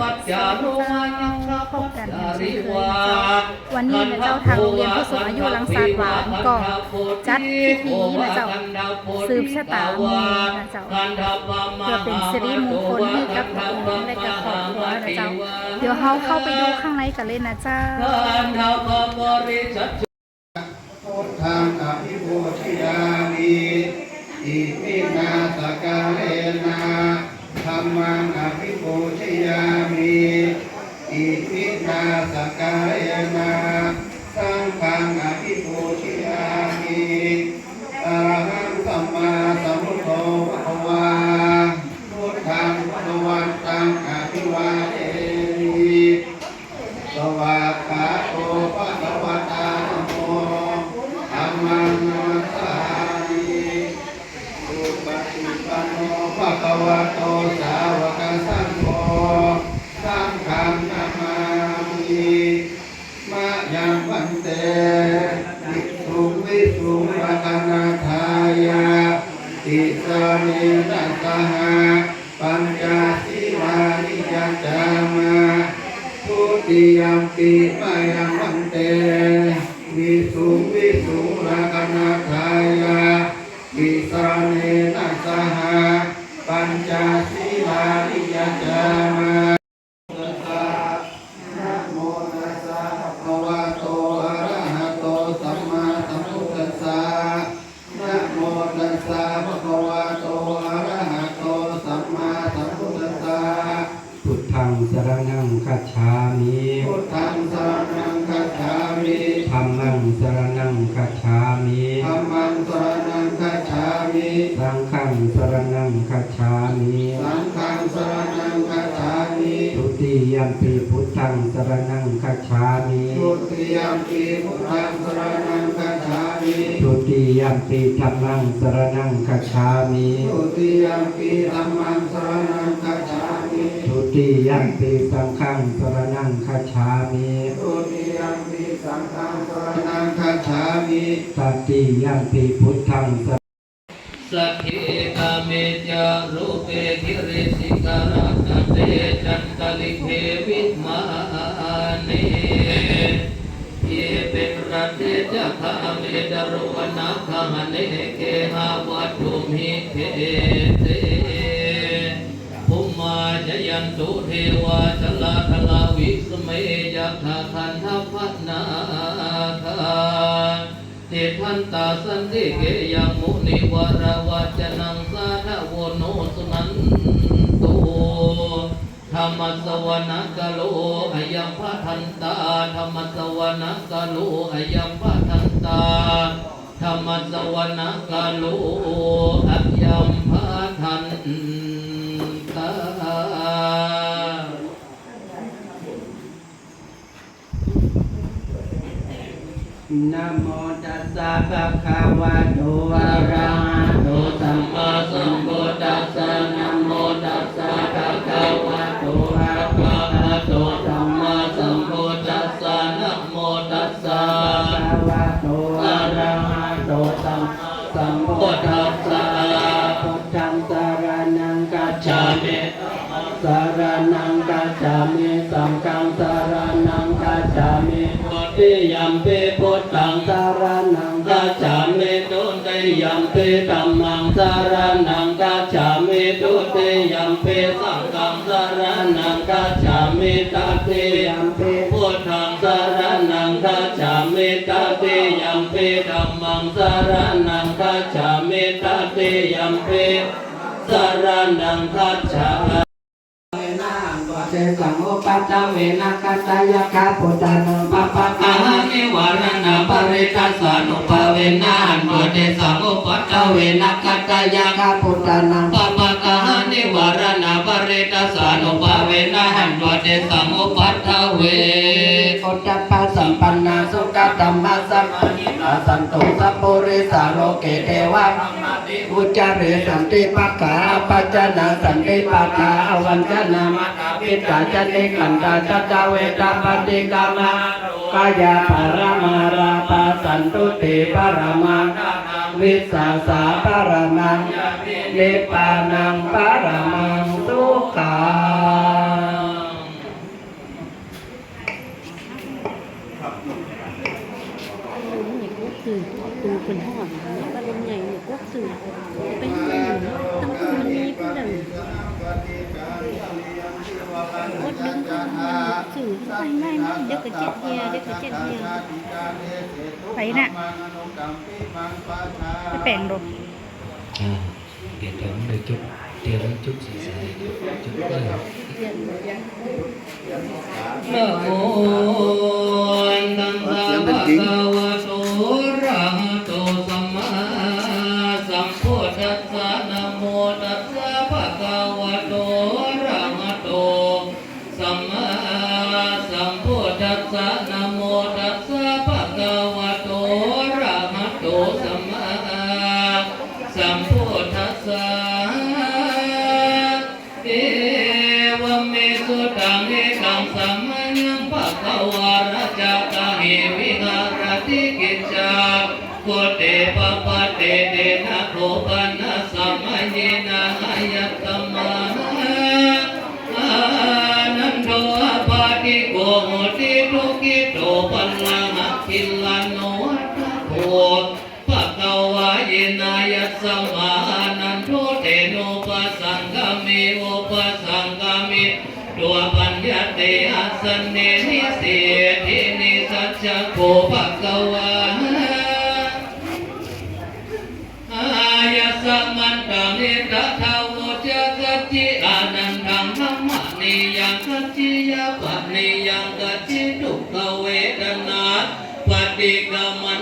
ปัจจานุมายังพระพบกันจารินควาวันนี้นะเจ้าทางโรงเรียนผู้สูงอายุลังสาดหวานก็จัดพิธีนะเจ้าสืบชะตามือนะเจ้าเพื่อเป็นสิริมงคลให้กับตัวเองและกับครอบครัวนะเจ้าเดี๋ยวเราเข้าไปดูข้างในกันเลยนะเจ้าการทำบริษัทพุทธังอภิปูชยามิอิมินาสกาเลนะธรรมังอภิ ปูชยามีอิทิทาสกาเลนะสังฆังอภิปูชยามิอะระหังสัมมาสัมพุทโธภะคะวาพุทธังภะวันตังอภิวาเทมิ สวากขาโตภะคะวะตาธัมโมธัมมังนัมสามิสุปฏิปันโนภะคะวะโตสาวกสังโฆสังฆังนามามิมะยังวันเตวิสุงวิสุงรัตนาทายาติสา นิรัตหะปัญจสีลานิยจามาทุติยมปิมายังวันเตวิสุงวิสุงรักนาทายาติสรเนนะสหะปัญจศีลานิยจามาตัสสะนะโมตัสสะภะคะวะโตอะระหะโตสัมมาสัมพุทธัสสะนะโมตัสสะภะคะวะโตอะระหะโตสัมมาสัมพุทธัสสะ พุทธัง สรณังคัจฉามิพุทธังสรณังคัจฉามิธัมมังสรณังคัจฉามิธัมมังสรณังคัจฉามิสังฆังสรณังคัจฉามิสังฆังสรณังคัจฉามิทุติยัมปีพุทธังสรณังคัจฉามิทุติยมปีพุทธังสรณังคัจฉามิทุติยัมปีธัมมังสรณังคัจฉามิทุติยมปีธัมมังสรณังคัจฉามิทุ ติยัมปีสังฆังสรณังคัจฉามิทุติยมปีสังฆังสรณังคัจฉามิตติยัมปีพุทธังสรสัทธิกาเมจารูเปกิริสิการะเตจันตลิเทวิมาเนเยเป็นรัตเตจะคาเมดารวนาคาเนเกหาวัตถุมิเท ยันตุเทวาชลาทลาวิสเมยัคขาคันทัพนาคาเทพันตาสันติเกยังมุนิวารวัจนังสาธวโนสุนันตุธรรมสวนักโลอายัมพะทันตาธรรมสวนักโลอายัมพะทันตาธรรมสวนักโลอายัมพะทันตา นะโมตัสสะภะคะวะโตอะระหะ ติยัมปิพุทธังสารนังกัจฉามิตุเตยัมเปิธัมมังสารนังกัจฉามิตุเตยัมเปสังฆังสารนังกัจฉามิตติยัมเปิพุทธังสารนังกัจฉามิตติยัมเปิธัมมังสารนังกัจฉามิตติยัมเปสารนังกัจฉา เจสังโอปัตตเวนะกัตตายะคาปุตานังปะปะอาหานิวารณาปริตัสสานุภาเวนะหันโดเตสังอุปัตตเวนะกัตตายะคาปุตานังปปะกะหานิวารณาปริตัสสานุภาเวนะหันโดเตสังอุปัตตเวโอตัปปะสัมปันนาสุขตัมมัสสมานิอา สันตุสัพปุริสาโลเกเทวะอุจจาเรสันติปักขาปัจจนาสันติปักขาอวันจนามาตาปิตาจติกันตาจัตตาเวตาปฏิกามากายาปรมาราปาสันตุติปรมาวิสาสาปรมังนิพพานังปรมังสุขัง เป็นห่อนเนี่ยก็เป็นใหญ่เนี่ยก็สื่อเป็นเงินตั้งคือมันมีผู้ดังกดดึงเข้ามาสื่อไป ค โกโหติทุกิโตปัลลังคิลลันโนวัตโตภะกวาเยนายัสสมานันโทเตโนปัสสังกามิโอปัสสังกามิตัวปัญญาเตอัสสนเนนิเสตินิสัจโกปะคะวะ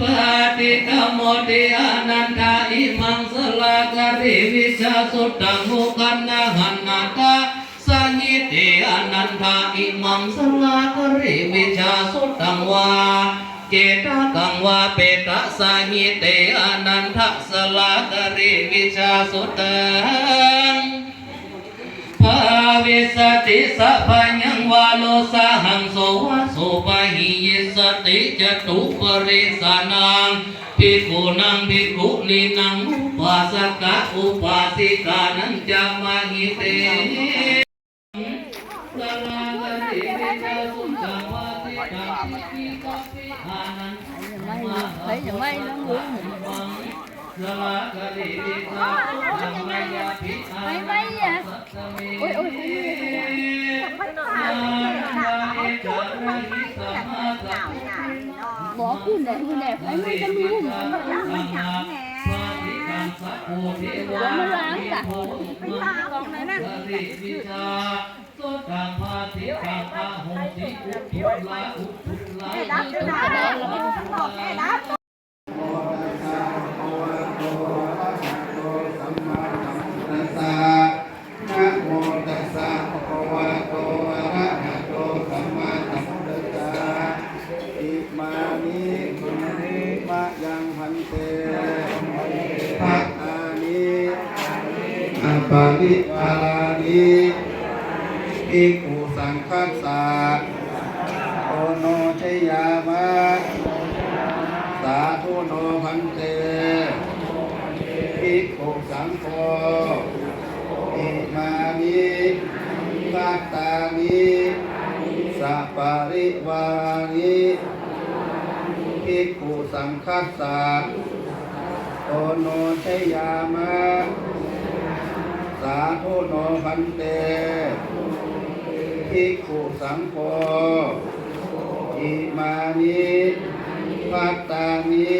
ปฏิกรรมันติโมติอภิกโมสานังปัญญานันทาอิมังสลากริวิชาสุตังมุกันนาหันนาตาสังยิเตอนันทาอิมังสลากริวิชาสุตังวาเจตกังวาเปตะสังยิเตอนันทสลากริวิชาสุตัง ภาวิสติสัพพยังวาโลสาหังโสวะโสปะหิยสติจตุปริสานังภิกขุนังภิกขุลีนังอุปาสกะอุปาสิกานังจามหิเตสลากติเวชาสุจังวาสิกาปิกะปิหานัง thấy giờ may nó muốn สลากติเวชาสุจังมายาภิหานังสัตตเม ôi ôi bỏ khu này khu này phải mấy trăm luôn Ủa, nó láng cả. con này nè สุตังพาติกังอาโหติอุทุลาอุทุลารับด้วยนะรับ นะโมตัสสะภะคะวะโตอะระหะโตสัมมาสัมพุทธัสสะอิมานิคุณิมะยังพันเตภะอานิอัปปานิปาลานิอิกุสังคัสสะโอโนชยามะสาธุโนพันเต ภิกขุสังโฆอิมา นิปัตตานิสัปริวานิภิกขุสังคัสสะโอโนชยามะ สาธุโนพันเตภิกขุสังโฆอิมานิปัตตานิ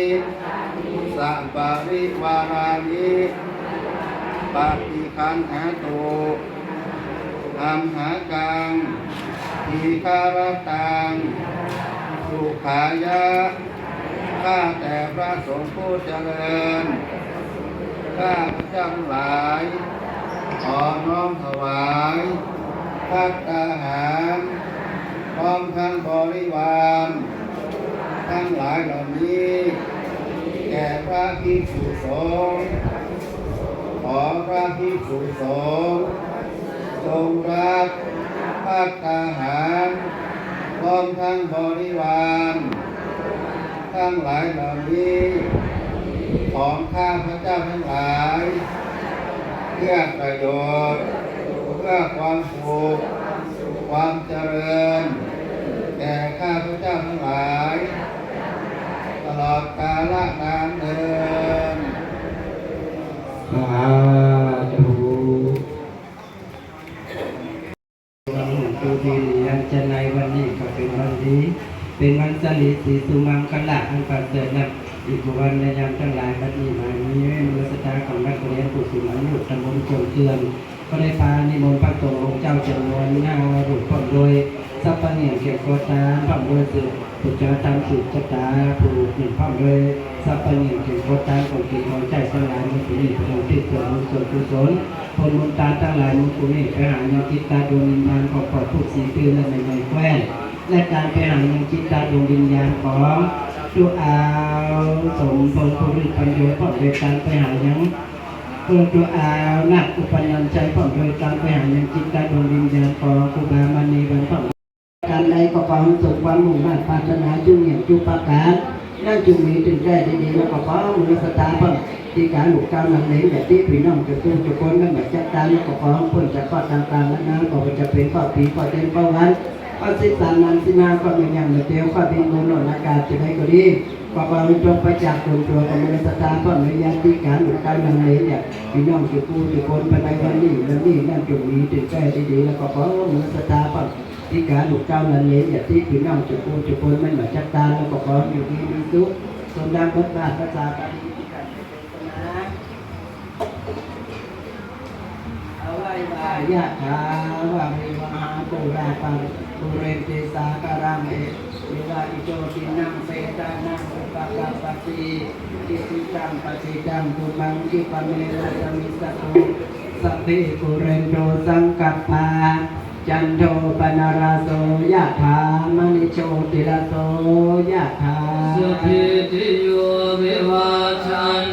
สัปปริวานิปฏิ คันหาตุอัมหากังทีคารตัง สุขายะ ข้าแต่พระสงฆ์ผู้เจริญ ข้าพระเจ้าทั้งหลาย ขอน้อมถวายพัตตาหารพร้อมทั้งบริวารทั้งหลายเหล่านี้ แก่พระภิกษุสงฆ์ ขขอพระภิกษุสงฆ์จงรับภัตตาหารพร้อมทั้งบริวารทั้งหลายเหล่านี้ของข้าพระเจ้าทั้งหลาย เพื่อประโยชน์ เพื่อความสุขความเจริญแก่ข้าพระเจ้าทั้งหลาย ตลอดกาลนานเดิน สาธุวันหลวงปู่ดียันจะในวันนี้ก็เป็นวันดี เป็นวันสลิดสีสุมังคละอันประเสริฐนักอีกวันในยามทั้งหลายบัดนี้มานี้มือสตาของนักเรียนผู้สูงอายุตำบลโจงเทือนก็ได้พานิมนต์พระสงฆ์องค์เจ้าจำนวนห้ารูปพร้อมโดยสัพเพเหนียเก็บโกตาพร้อมโดยสืบปุจจาตามสืบชะตาผู้หนึ่งพร้อมโดย สัพพะเหนียเก็บโกตาของกิจของใจสลายมุขนี้พระองค์ที่เกิดมุขกุศลผลมุนตาทั้งหลายมุขนี้ไปหายังจิตตาดวงวิญญาณของปอดผู้สีตื้อและในในแคว้นและการไปหายังจิตตาดวงวิญญาณของดูอาสมพลผู้ริปัญโยพร้อมโดยการไปหายังเพื่อตัวอาหนักอุปนัญใจผ่อนโดยการไปหายังจิตกาดวงวิญญาณของครูบามณีบรรพบุรุษการใดก็ความสุขความมุ่งมั่นปรารถนาจุ่งเหยียงจุปการ นั่งจุงมีถึงได้ดีๆแล้วก็ขอมือสตาร์พ่อที่การหลุกก้านังเลี้ยงแบบที่พี่น้องจะตู้งจะคนนั่นแบบจัดการแล้วก็ขอพ้นจากข้อต่างๆและนั้นก็จะเป็นข้อปีข้อเต็มข้อวันข้อสิบสามนั้นสินาก็มีอย่างเดียวข้อดินบนหล่นอากาศจะได้ก็ดีก็ความจงประจักษ์ตรงตัวของมือสตาร์พ่อในยาที่การหลุกก้านังเลี้ยงเนี่ยพี่น้องจะพูดจะคนภายในวันนี้วันนี้นั่นจงมีถึงแก้ดีๆแล้วก็ขอมือสตาร์ปัง ที่การหลูกเจ้านั้นเลี้ยงอย่าที่พี่น้องจะพูดจะคนไม่เหมือนจักตาแล้วก็ขออยู่ดีมีสุขสมดังพุทธบาทภาษาบาลีที่การเป็นนะเอาไว้ว่ายะถาวะริวาปุราปังปุเรนเตสาการามเอวิวาอิโจตินังเปตานังอุปกาปติอิสิตังปฏิตังตุมังกิปเมระสมิสตุสัพเพปุเรนโตสังกัปปา จันโทปนาราโสยะถามณิโชติระโสยะถาสุขีติโยวิวาชัน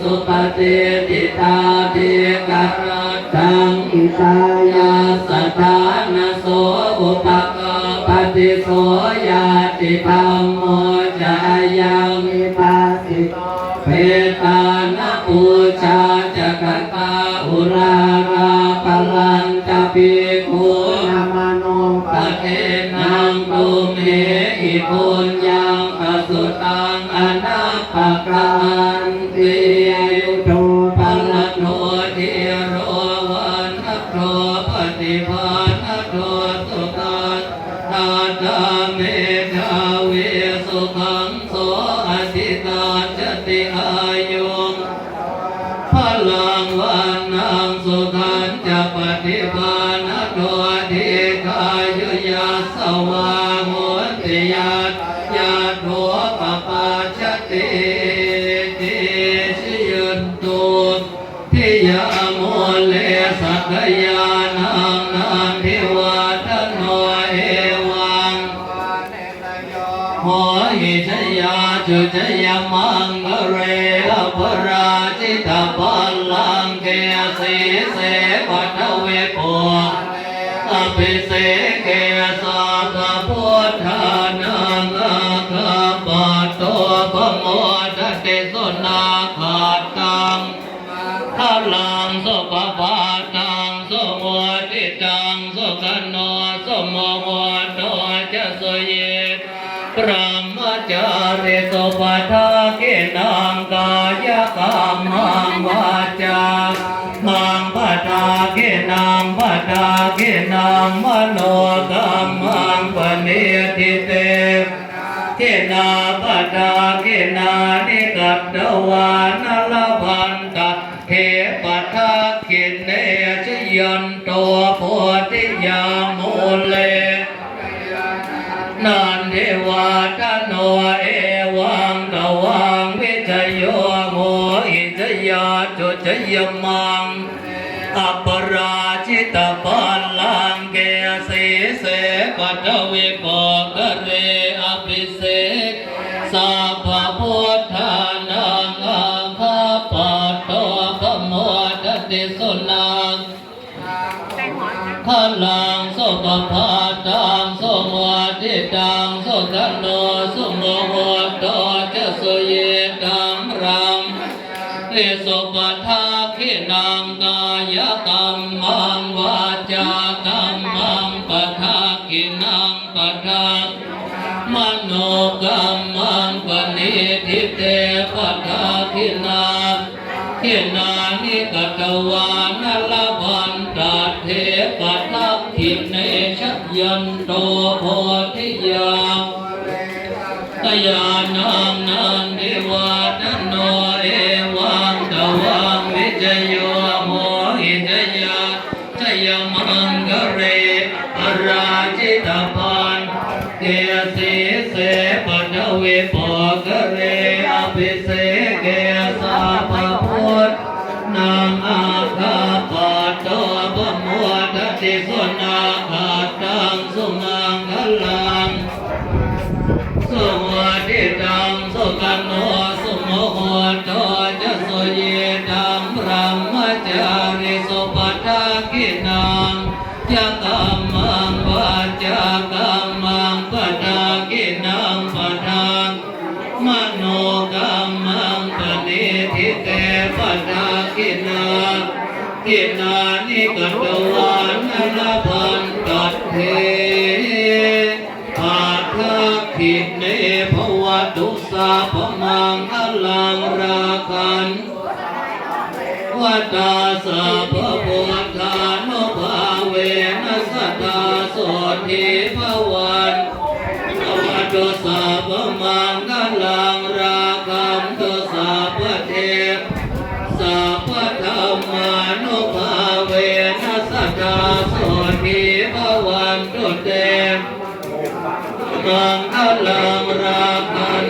สุปฏิติตาทิกรตังอิตายายาสถานโสอุปกปฏิโสย โทปฏิภา โหหิชยาจุจยมังเรอภราชิตาปัลลังเกสีเสปัทเวโปอภิเส กินังกายกรรมังวาจานังปัตาเกินังปัตาเกินังมโนกรรมังปณิทิเตเกินาปัตาเกินานิกัตตวานลพันตะเทปัทากินเนชยันตัวโพธิยามูเลนันเทวาต จยมังอัปราชิตปาลังเกสีเสปัตวิปกเรอภิเสสาภพุทธานังอาคาปัตโตขโมทติสุนังขลังสุปภาตังสุมวดิตังสุตโนสุโมโหตโตเจสุเยตังรังเรสุป ทากินังปทา સૌએ પગ เตปนากินากินานิกันตวานนาพันตัดเทอาทาขิเนภวตุสาพมังอลังราคันวัตาสาพ กาโสนีพวันตุเตมังอลังราพัน